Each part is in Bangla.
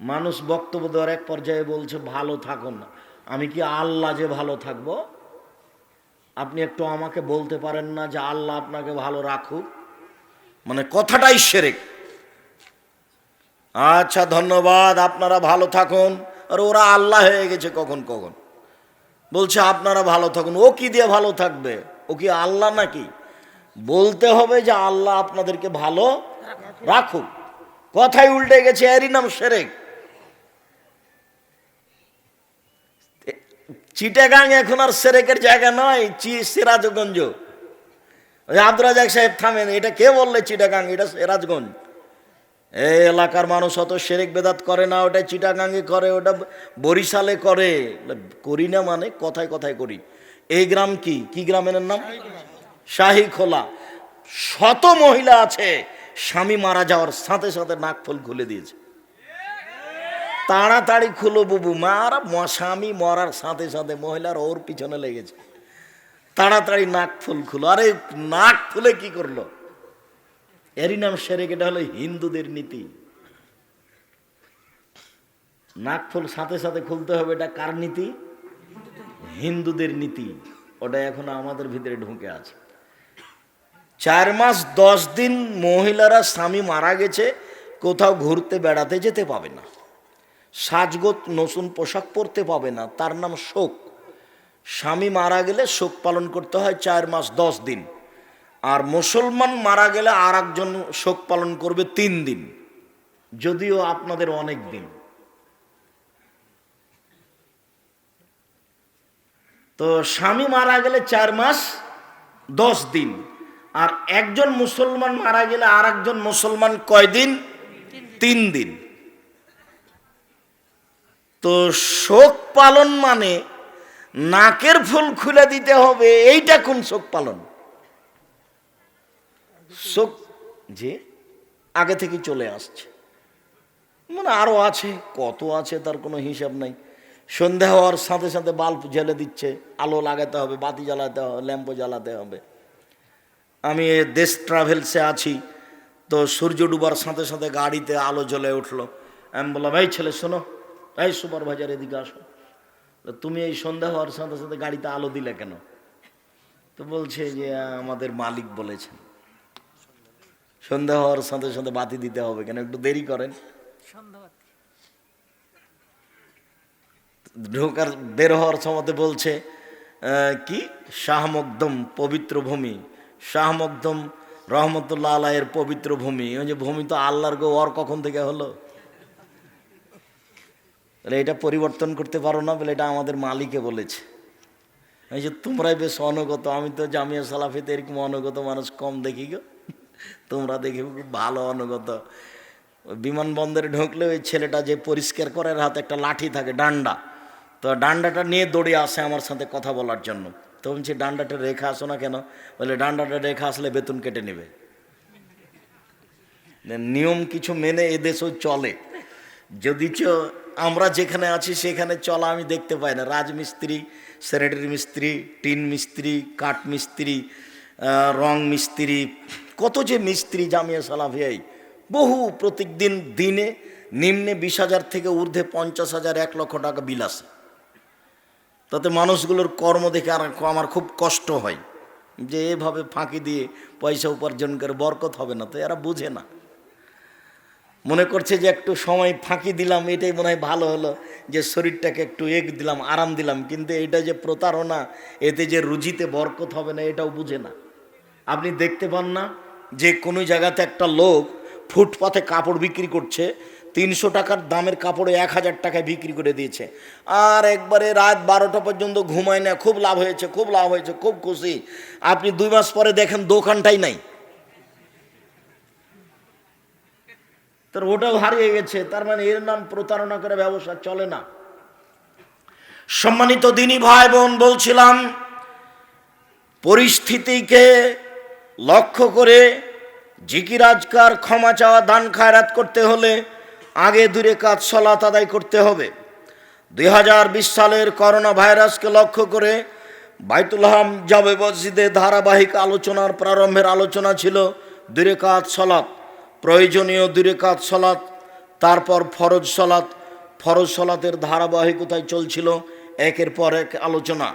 মানুষ বক্তব্য দেওয়ার এক পর্যায়ে বলছে, ভালো থাকুন না। আমি কি আল্লাহ যে ভালো থাকব? আপনি একটু আমাকে বলতে পারেন না যে আল্লাহ আপনাকে ভালো রাখুক? মানে কথাটাই সেরেক। আচ্ছা ধন্যবাদ, আপনারা ভালো থাকুন। আর ওরা আল্লাহ হয়ে গেছে কখন কখন? বলছে, আপনারা ভালো থাকুন। ও কি দিয়ে ভালো থাকবে? ও কি আল্লাহ নাকি? বলতে হবে যে আল্লাহ আপনাদেরকে ভালো রাখুক। কথাই উল্টে গেছে, এরই নাম সেরেক। চিটাগাং এখন আর সেরেকের জায়গা নয় চি সিরাজগঞ্জ। ওই আব্দুল সাহেব থামেন, এটা কে বললে চিটাগাং? এটা সিরাজগঞ্জ। এই এলাকার মানুষ অত সেরেক বেদাত করে না, ওটা চিটাগাঙ্গে করে, ওটা বরিশালে করে। করি না মানে কথায় কথায় করি। এই গ্রাম কি? কি গ্রামের নাম? শাহী খোলা। শত মহিলা আছে, স্বামী মারা যাওয়ার সাথে সাথে নাক ফুল খুলে দিয়েছে। তাড়াতাড়ি খুলো বুবু মারা স্বামী মরার সাথে সাথে মহিলার ওর পিছনে লেগেছে। তাড়াতাড়ি নাক ফুল খুলো। আরে, নাক ফুলে কি করল? এরই নাম সেরেক, এটা হলো হিন্দুদের নীতি। নাক ফুল সাথে সাথে খুলতে হবে, এটা কার নীতি? হিন্দুদের নীতি। ওটা এখন আমাদের ভিতরে ঢুকে আছে। চার মাস, দশ দিন মহিলারা স্বামী মারা গেছে, কোথাও ঘুরতে বেড়াতে যেতে পাবে না। সাজগোত নতুন পোশাক পরতে পাবে না, তার নাম শোক। স্বামী মারা গেলে শোক পালন করতে হয় চার মাস দশ দিন। আর মুসলমান মারা গেলে আর একজন শোক পালন করবে তিন দিন। যদিও আপনাদের অনেক দিন। তো স্বামী মারা গেলে চার মাস দশ দিন। আর একজন মুসলমান মারা গেলে আর একজন মুসলমান কয়দিন? তিন দিন। তো শোক পালন মানে নাকের ফুল খুলে দিতে হবে, এইটা কোন শোক পালন? শোক যে আগে থেকে চলে আসছে। মানে আরও আছে, কত আছে তার কোনো হিসাব নাই। সন্ধে হওয়ার সাথে সাথে বাল্ব জ্বেলে দিচ্ছে, আলো লাগাতে হবে, বাতি জ্বালাতে হবে, ল্যাম্পো জ্বালাতে হবে। আমি দেশ ট্রাভেলসে আছি, তো সূর্য ডুবার সাথে সাথে গাড়িতে আলো জ্বলে উঠল। আমি বললাম, এই ছেলে, শোনো এই সুপারভাইজার, এদিকে আসো। তুমি এই সন্ধ্যা হওয়ার সাথে সাথে গাড়িতে আলো দিলে কেন? তো বলছে যে, আমাদের মালিক বলেছেন। সন্ধ্যা হওয়ার সাথে সাথে বাতি দিতে হবে কেন? একটু দেরি করেন। ঢোকার, বের হওয়ার সময় বলছে কি? শাহ মকদম পবিত্র ভূমি। শাহ মকদম রহমতুল্লাহ আলাহের পবিত্র ভূমি। ওই যে ভূমি তো আল্লাহর গো ওর কখন থেকে হলো? তাহলে এটা পরিবর্তন করতে পারো না বলে এটা আমাদের মালিকে বলেছে। এই যে তোমরাই বেশ অনগত, আমি তো জামিয়া সালাফিতে এরকম অনগত মানুষ কম দেখি গো। তোমরা দেখি খুব ভালো অনগত। বিমানবন্দরে ঢুকলে ওই ছেলেটা যে পরিষ্কার করার হাতে একটা লাঠি থাকে, ডান্ডা। তো ডান্ডাটা নিয়ে দৌড়ে আসে আমার সাথে কথা বলার জন্য। তো বলছি, ডান্ডাটা রেখে আসো না কেন? বলে, ডান্ডাটা রেখে আসলে বেতন কেটে নেবে। নিয়ম কিছু মেনে এদেশেও চলে। যদি চ আমরা যেখানে আছি সেখানে চলা আমি দেখতে পাই না। রাজমিস্ত্রি স্যানিটারি মিস্ত্রি, টিন মিস্ত্রি, কাঠ মিস্ত্রি রং মিস্ত্রি, কত যে মিস্ত্রি জামিয়া সালাফিয়াই বহু প্রত্যেকদিন দিনে নিম্নে বিশ হাজার থেকে ঊর্ধ্বে পঞ্চাশ হাজার এক লক্ষ টাকা বিল আসে তাতে মানুষগুলোর কর্ম দেখে আর আমার খুব কষ্ট হয় যে এভাবে ফাঁকি দিয়ে পয়সা উপার্জন করে বরকত হবে না, তো এরা বুঝে না। মনে করছে যে একটু সময় ফাঁকি দিলাম, এটাই মনে হয় ভালো হলো, যে শরীরটাকে একটু এক দিলাম, আরাম দিলাম। কিন্তু এটা যে প্রতারণা, এতে যে রুজিতে বরকত হবে না, এটাও বুঝে না। আপনি দেখতে পান না যে কোনো জায়গাতে একটা লোক ফুটপাথে কাপড় বিক্রি করছে, তিনশো টাকার দামের কাপড়ে এক হাজার টাকায় বিক্রি করে দিয়েছে। আর একবারে রাত বারোটা পর্যন্ত ঘুমায় না, খুব লাভ হয়েছে, খুব লাভ হয়েছে, খুব খুশি। আপনি দুই মাস পরে দেখেন দোকানটাই নাই। তার ওটাও হারিয়ে গেছে, তার মানে এর নাম প্রতারণা করে ব্যবসা চলে না। সম্মানিত দিনী ভাই বোন বলছিলাম, পরিস্থিতিকে লক্ষ্য করে জিকিরাজকার ক্ষমা চাওয়া, দান খায়রাত করতে হলে আগে দূরে কাজ সলাত আদায় করতে হবে। দুই হাজার বিশ সালের করোনা ভাইরাসকে লক্ষ্য করে বাইতুল হাম জাবে মসজিদে ধারাবাহিক আলোচনার প্রারম্ভের আলোচনা ছিল, দূরে কাজ সলাত প্রয়োজনীয় দূরে কাজ সলাত তারপর ফরজ সলাৎ। ফরজ সলাতের ধারাবাহিকতায় চলছিল একের পর এক আলোচনা।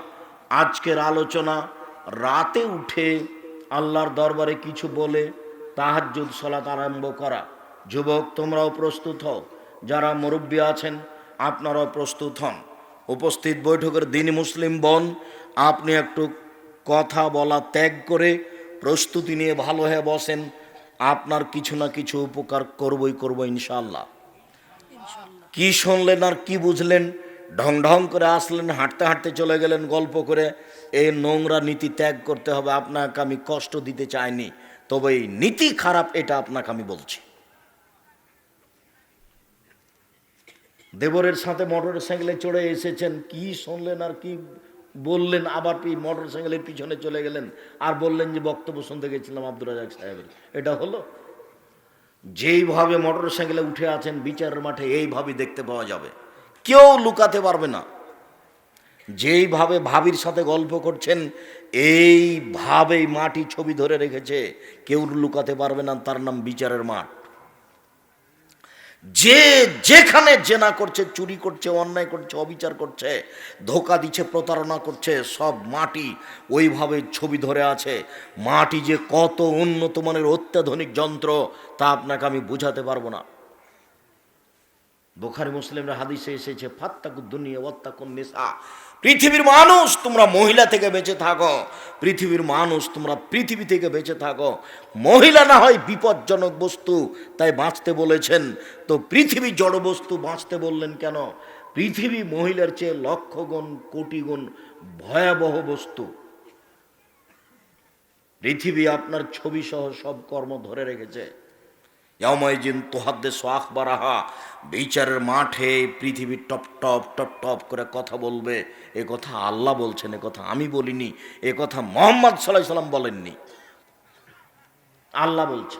আজকের আলোচনা, রাতে উঠে আল্লাহর দরবারে কিছু বলে তাহাজ্জুদ সলাত আরম্ভ করা। যুবক, তোমরাও প্রস্তুত হও। যারা মুরব্বী আছেন, আপনারাও প্রস্তুত হন। উপস্থিত বৈঠকের দিনী মুসলিম বন, আপনি একটু কথা বলা ত্যাগ করে প্রস্তুতি নিয়ে ভালো হয়ে বসেন। আপনার কিছু না কিছু উপকার করবই করব ইনশাল্লাহ কি শুনলেন আর কি বুঝলেন? ঢং ঢং করে আসলেন, হাঁটতে হাঁটতে চলে গেলেন, গল্প করে। এই নোংরা নীতি ত্যাগ করতে হবে, আপনাকে আমি কষ্ট দিতে চাইনি। তবে এই নীতি খারাপ, এটা আপনাকে আমি বলছি। দেবরের সাথে মোটর সাইকেলে চড়ে এসেছেন, কি শুনলেন আর কি বললেন, আবার মোটর সাইকেলের পিছনে চলে গেলেন। আর বললেন যে, বক্তব্য শুনতে গেছিলাম আব্দুর রাজাক সাহেবের। এটা হলো? যেইভাবে মোটর সাইকেলে উঠে আছেন, বিচারের মাঠে এইভাবে দেখতে পাওয়া যাবে। কেউ লুকাতে পারবে না। যেইভাবে ভাবির সাথে গল্প করছেন, এইভাবেই মাটি ছবি ধরে রেখেছে। কেউ লুকাতে পারবে না, তার নাম বিচারের মাঠ। যে যেখানে জেনা করছে, চুরি করছে, অন্যায় করছে, অবিচার করছে, ধোকা দিচ্ছে, প্রতারণা করছে, সব মাটি ওইভাবে ছবি ধরে আছে। মাটি যে কত উন্নত মানের অত্যাধুনিক যন্ত্র, তা আপনাকে আমি বুঝাতে পারব না। বোখারি মুসলিমরা হাদিসে এসেছে ফাত্তাকু দুনিয়া ওয়াত্তাকুন নিসা। পৃথিবীর মানুষ তোমরা মহিলা থেকে বেঁচে থাকো। পৃথিবীর মানুষ তোমরা পৃথিবী থেকে বেঁচে থাকো। মহিলা না হয় বিপজ্জনক বস্তু, তাই বাঁচতে বলেছেন। তো পৃথিবী জড় বস্তু বাঁচতে বললেন কেন? পৃথিবী মহিলার চেয়ে লক্ষ গুণ কোটি গুণ ভয়াবহ বস্তু। পৃথিবী আপনার ছবি সহ সব কর্ম ধরে রেখেছে। ইয়ামাইজিন তোহাদ্দে সোয়াখ বারাহা বিচারের মাঠে পৃথিবী টপ টপ টপ টপ করে কথা বলবে। এ কথা আল্লাহ বলছেন, এ কথা আমি বলিনি, এ কথা মোহাম্মদ সাল্লাহ সাল্লাম বলেননি। আল্লাহ বলছে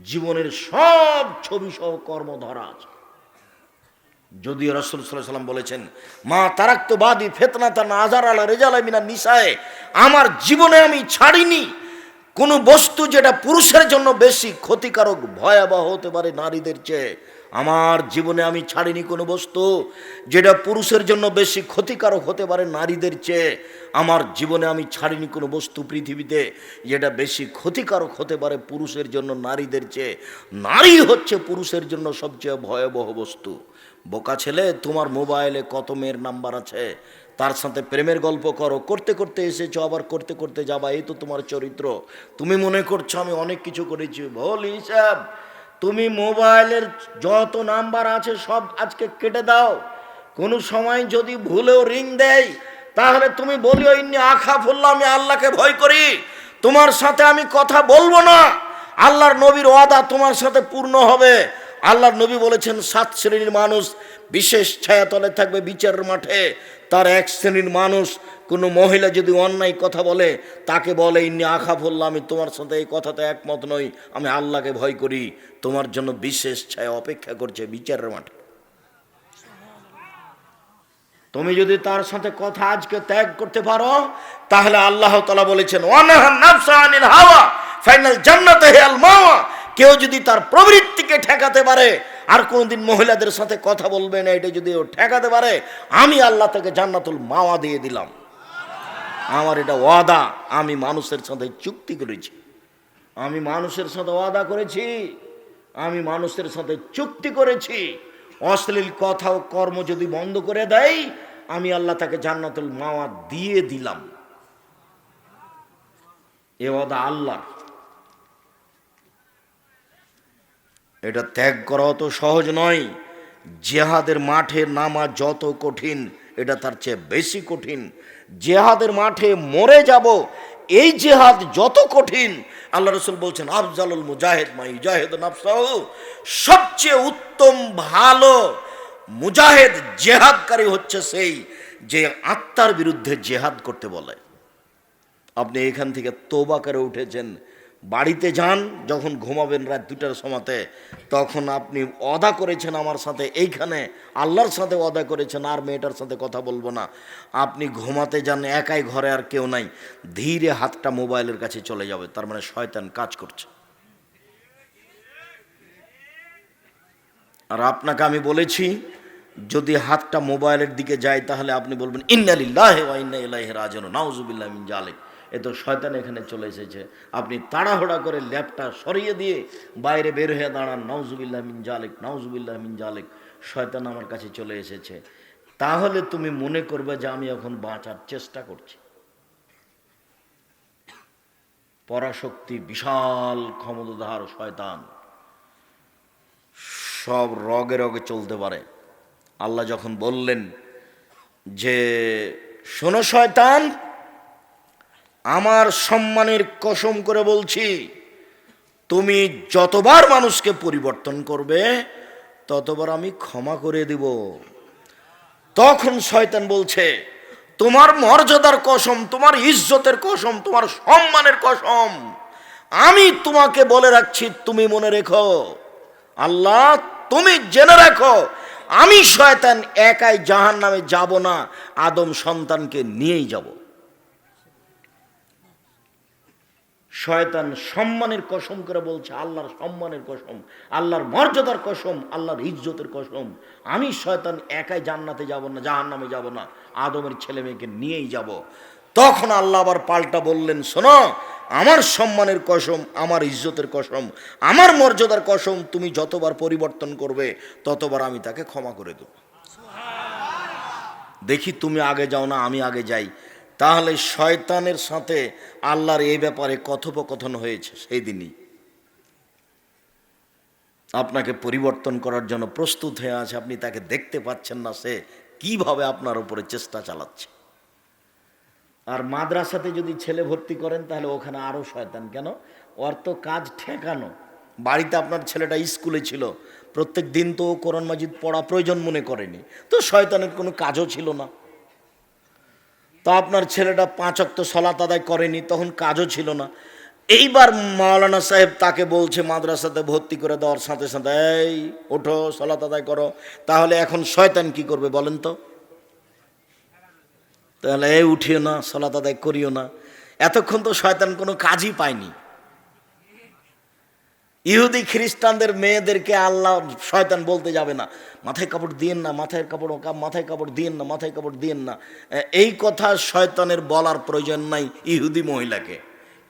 জীবনের সব ছবি সহ কর্ম ধরা আছে। যদিও রসুল সাল্লাহ সাল্লাম বলেছেন, মা তারাক্ত বাদি ফেতনা তা নাজার আলা রেজাল মিনা নিসায়, আমার জীবনে আমি ছাড়িনি। কোনো বস্তু যেটা পুরুষের জন্য বেশি ক্ষতিকারক, ভয়াবহ হতে পারে নারীদের চেয়ে। আমার জীবনে আমি ছাড়িনি কোনো বস্তু যেটা পুরুষের জন্য বেশি ক্ষতিকারক হতে পারে নারীদের চেয়ে। আমার জীবনে আমি ছাড়িনি কোনো বস্তু পৃথিবীতে যেটা বেশি ক্ষতিকারক হতে পারে পুরুষের জন্য নারীদের চেয়ে। নারী হচ্ছে পুরুষের জন্য সবচেয়ে ভয়াবহ বস্তু। বোকা ছেলে, তোমার মোবাইলে কত মেয়ের নাম্বার আছে? তার সাথে প্রেমের গল্প করো, করতে করতে এসেছ, আবার করতে করতে যাবা, এই তো তোমার চরিত্র। তুমি মনে করছ আমি অনেক কিছু করেছি। ভুল হিসাব, তুমি মোবাইলের যত নাম্বার আছে সব আজকে কেটে দাও। কোনো সময় যদি ভুলেও রিং দেয় তাহলে তুমি বলিও, ইন্নি আখা ফুল্লা, আমি আল্লাহকে ভয় করি। তোমার সাথে আমি কথা বলব না। আল্লাহর নবীর ওয়াদা তোমার সাথে পূর্ণ হবে। আল্লাহর নবী বলেছেন, সাত শ্রেণির মানুষ বিশেষ ছায়াতলে থাকবে বিচারের মাঠে। তার এক শ্রেণির মানুষ, কোনো মহিলা যদি অন্যায় কথা বলে, তাকে বলে, ইন্নি আখা বললাম আমি তোমার সাথে এই কথাতে একমত নই, আমি আল্লাহকে ভয় করি। তোমার জন্য বিশেষ ছায়া অপেক্ষা করছে বিচারের মাঠে। তুমি যদি তার সাথে কথা আজকে ত্যাগ করতে পারো, তাহলে আল্লাহ তালা বলেছেন হাওয়া, ফাইনাল জান্নাতে কেউ যদি তার প্রবৃত্তিকে ঠেকাতে পারে, আর কোনোদিন মহিলাদের সাথে কথা বলবে না, এটা যদি ও ঠেকাতে পারে, আমি আল্লাহ থেকে জান্নাতুল মাওয়া দিয়ে দিলাম। আমার এটা ওয়াদা, আমি মানুষের সাথে চুক্তি করেছি। আমি মানুষের সাথে ওয়াদা করেছি, আমি মানুষের সাথে চুক্তি করেছি। অশ্লীল কথা ও কর্ম যদি বন্ধ করে দেয়, আমি আল্লাহ তাকে জান্নাতুল মাওয়া দিয়ে দিলাম। এ ওয়াদা আল্লাহ এটা ত্যাগ করা অত সহজ নয়। জেহাদের মাঠে নামা যত কঠিন, এটা তার চেয়ে বেশি কঠিন। জেহাদের মাঠে মরে যাব, এই জেহাদ যত কঠিন। আল্লাহ রসুল বলছেন, আফজালুল মুজাহিদ মাই জাহেদ নাফসাহ সবচেয়ে উত্তম, ভালো মুজাহেদ, জেহাদকারী হচ্ছে সেই যে আত্মার বিরুদ্ধে জেহাদ করতে বলে। আপনি এখান থেকে তোবা করে উঠেছেন বাড়িতে যান, যখন ঘুমাবেন রাত দুটার সময়তে, তখন আপনি অদা করেছেন আমার সাথে, এইখানে আল্লাহর সাথে অদা করেছেন, আর মেয়েটার সাথে কথা বলব না। আপনি ঘুমাতে যান, একাই ঘরে আর কেউ নাই, ধীরে হাতটা মোবাইলের কাছে চলে যাবে, তার মানে শয়তান কাজ করছে। আর আপনাকে আমি বলেছি, যদি হাতটা মোবাইলের দিকে যায়, তাহলে আপনি বলবেন ইন্নালিল্লাহ ইন্না ইলাইহি রাজিউন, নাউজুবিল্লাহ জালিক। এ তো শয়তান এখানে চলে এসেছে। আপনি তাড়াহুড়া করে ল্যাপটা সরিয়ে দিয়ে বাইরে বের হয়ে দাঁড়ান। নাউজুবিল্লাহ মিন জালিক, নাউজুবিল্লাহ মিন জালিক। শয়তান আমার কাছে চলে এসেছে। তাহলে তুমি মনে করবে যে আমি এখন বাঁচার চেষ্টা করছি। পরাশক্তি বিশাল ক্ষমতাধার শয়তান। সব রগে রগে চলতে পারে। আল্লাহ যখন বললেন যে, শোনো শয়তান আমার সম্মানের কসম করে বলছি, তুমি যতবার মানুষকে পরিবর্তন করবে, ততবার আমি ক্ষমা করে দিব। তখন শয়তান বলছে, তোমার মর্যাদার কসম, তোমার ইজ্জতের কসম, তোমার সম্মানের কসম, আমি তোমাকে বলে রাখছি, তুমি মনে রেখো, আল্লাহ, তুমি জেনে রাখো, আমি শয়তান একাই জাহান নামে যাব না, আদম সন্তানকে নিয়েই যাব। শয়তান সম্মানের কসম করে বলছে, আল্লাহর সম্মানের কসম, আল্লাহর মর্যাদার কসম, আল্লাহর ইজ্জতের কসম। আমি শয়তান একাই জান্নাতে যাব না জাহান নামে যাব না, আদমের ছেলে মেয়েকে নিয়েই যাব। তখন আল্লাহ আবার পাল্টা বললেন, শোনো, আমার সম্মানের কসম, আমার ইজ্জতের কসম, আমার মর্যাদার কসম তুমি যতবার পরিবর্তন করবে, ততবার আমি তাকে ক্ষমা করে দেব। দেখি তুমি আগে যাও না, আমি আগে যাই। তাহলে শয়তানের সাথে আল্লাহর এই ব্যাপারে কথোপকথন হয়েছে সেই দিনই। আপনাকে পরিবর্তন করার জন্য প্রস্তুত হয়ে আছে, আপনি তাকে দেখতে পাচ্ছেন না, সে কীভাবে আপনার উপরে চেষ্টা চালাচ্ছে। আর মাদ্রাসাতে যদি ছেলে ভর্তি করেন, তাহলে ওখানে আরও শয়তান। কেন? ওর তো কাজ ঠেকানো। বাড়িতে আপনার ছেলেটা স্কুলে ছিল, প্রত্যেক দিন তো কোরআন মাজিদ পড়া প্রয়োজন মনে করেনি। তো শয়তানের কোনো কাজও ছিল না। তো আপনার ছেলেটা পাঁচ অক্ত সলাত আদায় করেনি, তখন কাজও ছিল না। এইবার মাওলানা সাহেব তাকে বলছে, মাদ্রাসাতে ভর্তি করে দেওয়ার সাথে সাথে, এই, ওঠো সলাত আদায় করো। তাহলে এখন শয়তান কি করবে বলেন তো? তাহলে এই উঠিও না সলাত আদায় করিও না। এতক্ষণ তো শয়তান কোনো কাজই পায়নি। ইহুদি খ্রিস্টানদের মেয়েদেরকে আল্লাহ শয়তান বলতে যাবে না। মাথায় কাপড় দিয়েন না, মাথায় কাপড় মাথায় কাপড় দিয়েন না, মাথায় কাপড় দিয়েন না। এই কথা শয়তানের বলার প্রয়োজন নাই ইহুদি মহিলাকে,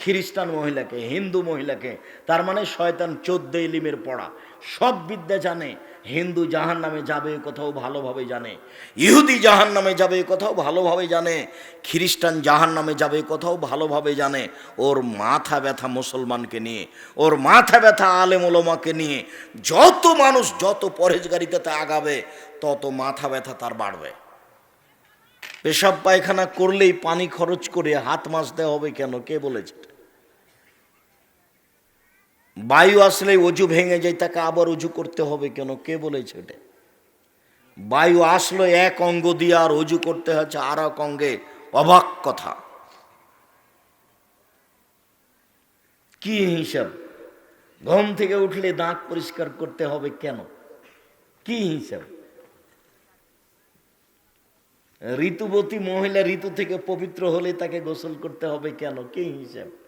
খ্রিস্টান মহিলাকে, হিন্দু মহিলাকে। তার মানে শয়তান চোদ্দ ইলিমের পড়া। সব বিদ্যা জানে হিন্দু জাহান নামে যাবে কথাও ভালোভাবে জানে। ইহুদি জাহান নামে যাবে কথাও ভালোভাবে জানে। খ্রিস্টান জাহান নামে যাবে কথাও ভালোভাবে জানে। ওর মাথা ব্যথা মুসলমানকে নিয়ে, ওর মাথা ব্যথা আলেম ওলমাকে নিয়ে, যত মানুষ যত পরেজগারিতে আগাবে, তত মাথা ব্যথা তার বাড়বে। পেশাব পায়খানা করলেই পানি খরচ করে হাত মাজতে হবে কেন? কে বলেছে? বায়ু আসলে অজু ভেঙে যায়, তাকে আবার অজু করতে হবে কেন? কে বলেছে এটা? বায়ু আসলো এক অঙ্গ দিয়ে আর অজু করতে হচ্ছে আর এক অঙ্গে। অবাক কথা। কি হিসাব? ঘুম থেকে উঠলে দাঁত পরিষ্কার করতে হবে কেন? কি হিসাব? ঋতুবতী মহিলা ঋতু থেকে পবিত্র হলে তাকে গোসল করতে হবে কেন? কি হিসাব?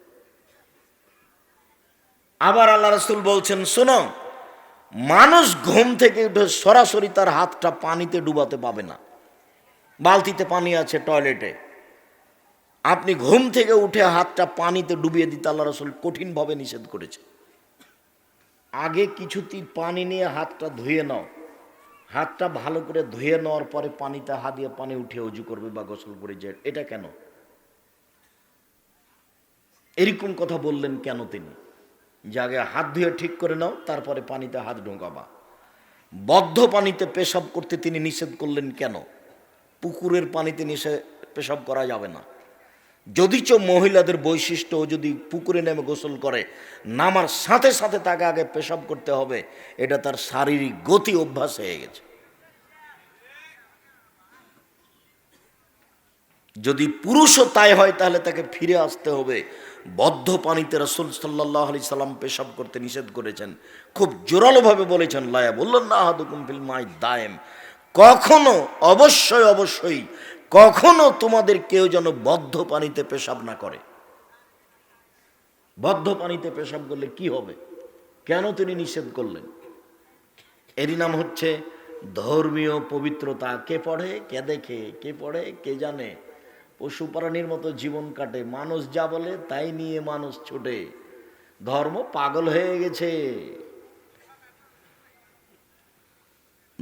আবার আল্লাহ রসুল বলছেন, শোনো, মানুষ ঘুম থেকে উঠে সরাসরি তার হাতটা পানিতে ডুবাতে পাবে না। বালতিতে পানি আছে, টয়লেটে। আপনি ঘুম থেকে উঠে হাতটা পানিতে ডুবিয়ে দিতে আল্লাহ রসুল কঠিনভাবে নিষেধ করেছে। আগে কিছুটি পানি নিয়ে হাতটা ধুয়ে নাও। হাতটা ভালো করে ধুয়ে নেওয়ার পরে পানিতে হাত দিয়ে পানি উঠে উজু করবে বা গোসল করে যায়। এটা কেন? এরকম কথা বললেন কেন তিনি? যে আগে হাত ধুয়ে ঠিক করে নাও, তারপরে পানিতে হাত ঢোকাবা বদ্ধ পানিতে পেশাব করতে তিনি নিষেধ করলেন কেন? পুকুরের পানিতে নিষেধ পেশাব করা যাবে না। যদি যদিচ মহিলাদের বৈশিষ্ট্য যদি পুকুরে নেমে গোসল করে, নামার সাথে সাথে তাকে আগে পেশাব করতে হবে, এটা তার শারীরিক গতি অভ্যাস হয়ে গেছে। যদি পুরুষও তাই হয়, তাহলে তাকে ফিরে আসতে হবে। বদ্ধ পানিতে রসুল সাল্লাহ আলি সাল্লাম পেশাব করতে নিষেধ করেছেন। খুব জোরালোভাবে বলেছেন লায়া বললেন না আহাদুকুম ফিল মাই দায়েম। কখনো, অবশ্যই অবশ্যই, কখনো তোমাদের কেউ যেন বদ্ধ পানিতে পেশাব না করে। বদ্ধ পানিতে পেশাব করলে কি হবে? কেন তিনি নিষেধ করলেন? এরই নাম হচ্ছে, ধর্মীয় পবিত্রতা কে পড়ে, কে দেখে, কে পড়ে, কে জানে? পশু প্রাণীর মতো জীবন কাটে। মানুষ যা বলে, তাই নিয়ে মানুষ ছোটে। ধর্ম পাগল হয়ে গেছে।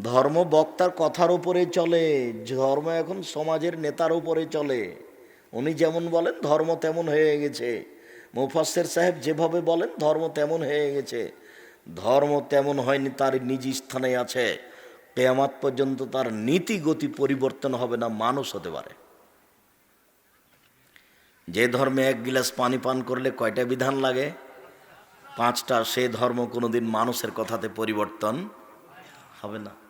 ধর্ম বক্তার কথার উপরে চলে। ধর্ম এখন সমাজের নেতার উপরে চলে। উনি যেমন বলেন, ধর্ম তেমন হয়ে গেছে। মুফাসের সাহেব যেভাবে বলেন, ধর্ম তেমন হয়ে গেছে। ধর্ম তেমন হয়নি, তার নিজ স্থানে আছে। কেয়ামাত পর্যন্ত তার নীতি গতি পরিবর্তন হবে না, মানুষ হতে পারে। যে ধর্মে এক গিলাস পানি পান করলে কয়টা বিধান লাগে? পাঁচটা, সে ধর্ম কোনোদিন মানুষের কথাতে পরিবর্তন হবে না।